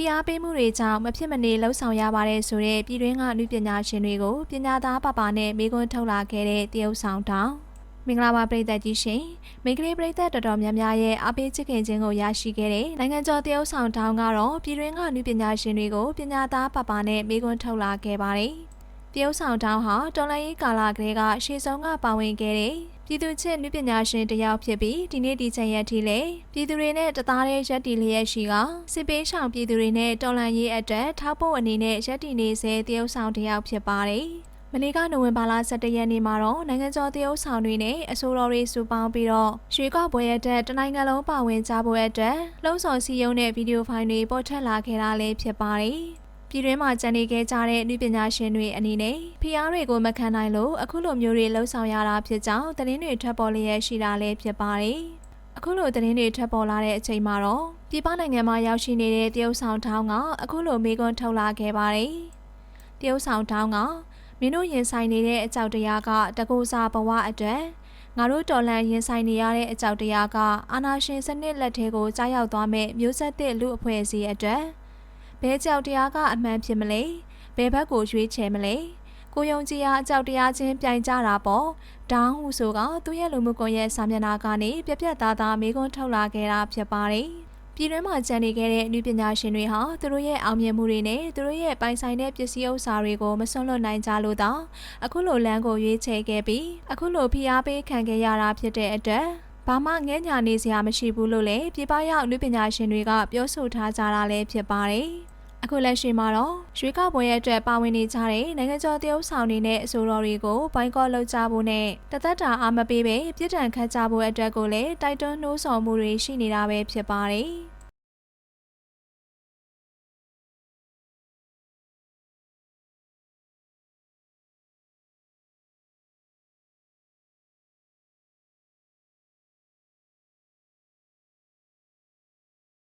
ဖိအားပေးမှုတွေကြောင့်မဖြစ်မနေလှုပ်ဆောင်ရပါတယ်ဆိုတဲ့ပြည်တွင်းကနုပညာရှင်တွေကိုပညာသားပပနဲ့မိကွန်းထုတ်လာခဲ့တဲ့တရုတ်ဆောင်တောင်မင်္ဂလာပါပရိသတ်ကြီးရှင်မိန်းကလေးပရိသတ်တော်တော်များများရဲ့အပေးချစ်ခင်ခြင်းကိုရရှိခဲ့တဲ့နိုင်ငံကျော်တရုတ်ဆောင်တောင်ကတော့ပြည်တွင်းကနုပညာရှင်တွေကိုပညာသားပပနဲ့မိကွန်းထုတ်လာခဲ့ပါတယ်တရုတ်ဆောင်တောင်ဟာတော်လိုင်းရေးကာလကလေးကရှေ့ဆုံးကပါဝင်ခဲ့တဲ့ ပြည်သူ့ချစ်နုပညာရှင်တစ်ယောက်ဖြစ်ပြီးဒီနေ့ဒီချိန်ရက်ထိလေပြည်သူတွေနဲ့တသားတည်းရက်တီလျက်ရှိကစစ်ပေးဆောင်ပြည်သူတွေနဲ့တော်လန်ရေးအတွက်ထောက်ပို့အနေနဲ့ရက်တီနေစေတရုတ်ဆောင်တစ်ယောက်ဖြစ်ပါတယ်။မနေ့ကနိုဝင်ဘာလ17ရက်နေ့မှာတော့နိုင်ငံကျော်တရုတ်ဆောင်တွေနဲ့အဆိုတော်တွေစုပေါင်းပြီးတော့ရွှေကောက်ပွဲရတဲ့တနိုင်ငံလုံးပါဝင်ကြဖို့အတွက်လှုံ့ဆော်စည်းရုံးတဲ့ဗီဒီယိုဖိုင်တွေပေါ်ထွက်လာခဲ့တာလည်းဖြစ်ပါတယ်။ ပြည်တွင်းမှာကျန်နေခဲ့ကြတဲ့နုပညာရှင်တွေအနေနဲ့ဖျားတွေကိုမခံနိုင်လို့အခုလိုမျိုးတွေလှုံ့ဆော်ရတာဖြစ်ကြောင်းသတင်းတွေထွက်ပေါ်လျက်ရှိတာလည်းဖြစ်ပါတယ်။အခုလိုသတင်းတွေထွက်ပေါ်လာတဲ့အချိန်မှာတော့ပြည်ပနိုင်ငံမှာရောက်ရှိနေတဲ့တရုတ်ဆောင်ထောင်းကအခုလိုမေးခွန်းထုတ်လာခဲ့ပါတယ်။တရုတ်ဆောင်ထောင်းကမင်းတို့ရင်ဆိုင်နေတဲ့အကြောက်တရားကတကူစားဘဝအတွက်ငါတို့တော်လန်ရင်ဆိုင်နေရတဲ့အကြောက်တရားကအာနာရှင်စနစ်လက်ထဲကိုကြားရောက်သွားမဲ့မျိုးဆက်သစ်လူအဖွဲ့အစည်းအတွက် ဘဲကြောက်တရားကအမှန်ဖြစ်မလဲဘယ်ဘက်ကိုရွေးချယ်မလဲကိုယုံကြည်ရာအကြောက်တရားချင်းပြိုင်ကြတာပေါ့ဒေါင်းဟူဆိုကသူ့ရဲ့လူမှုကွန်ရက်စာမျက်နှာကနေပြက်ပြက်သားသားမေးခွန်းထုတ်လာခဲ့တာဖြစ်ပါတယ်ပြည်တွင်းမှာကျန်နေခဲ့တဲ့လူပညာရှင်တွေဟာသူတို့ရဲ့အောင်မြင်မှုတွေနဲ့သူတို့ရဲ့ပိုင်ဆိုင်တဲ့ပစ္စည်းဥစ္စာတွေကိုမစွန့်လွတ်နိုင်ကြလို့တော့အခုလိုလမ်းကိုရွေးချယ်ခဲ့ပြီးအခုလိုဖိအားပေးခံခဲ့ရတာဖြစ်တဲ့အတွက် ဘာမှငဲ့ညာနေစရာမရှိဘူးလို့လည်းပြည်ပရောက်လူပညာရှင်တွေကပြောဆိုထားကြတာလည်းဖြစ်ပါတယ်။အခုလက်ရှိမှာတော့ရွေးကောက်ပွဲရဲ့အတွက်ပါဝင်နေကြတဲ့နိုင်ငံကျော်တရုတ်ဆောင်တွေနဲ့အဆိုတော်တွေကိုဘိုင်းကော့လုပ်ကြဖို့နဲ့တသက်တာအာမပေးပဲပြစ်ဒဏ်ခတ်ကြဖို့အတွက်ကိုလည်းတိုက်တွန်းနှိုးဆော်မှုတွေရှိနေတာပဲဖြစ်ပါတယ်။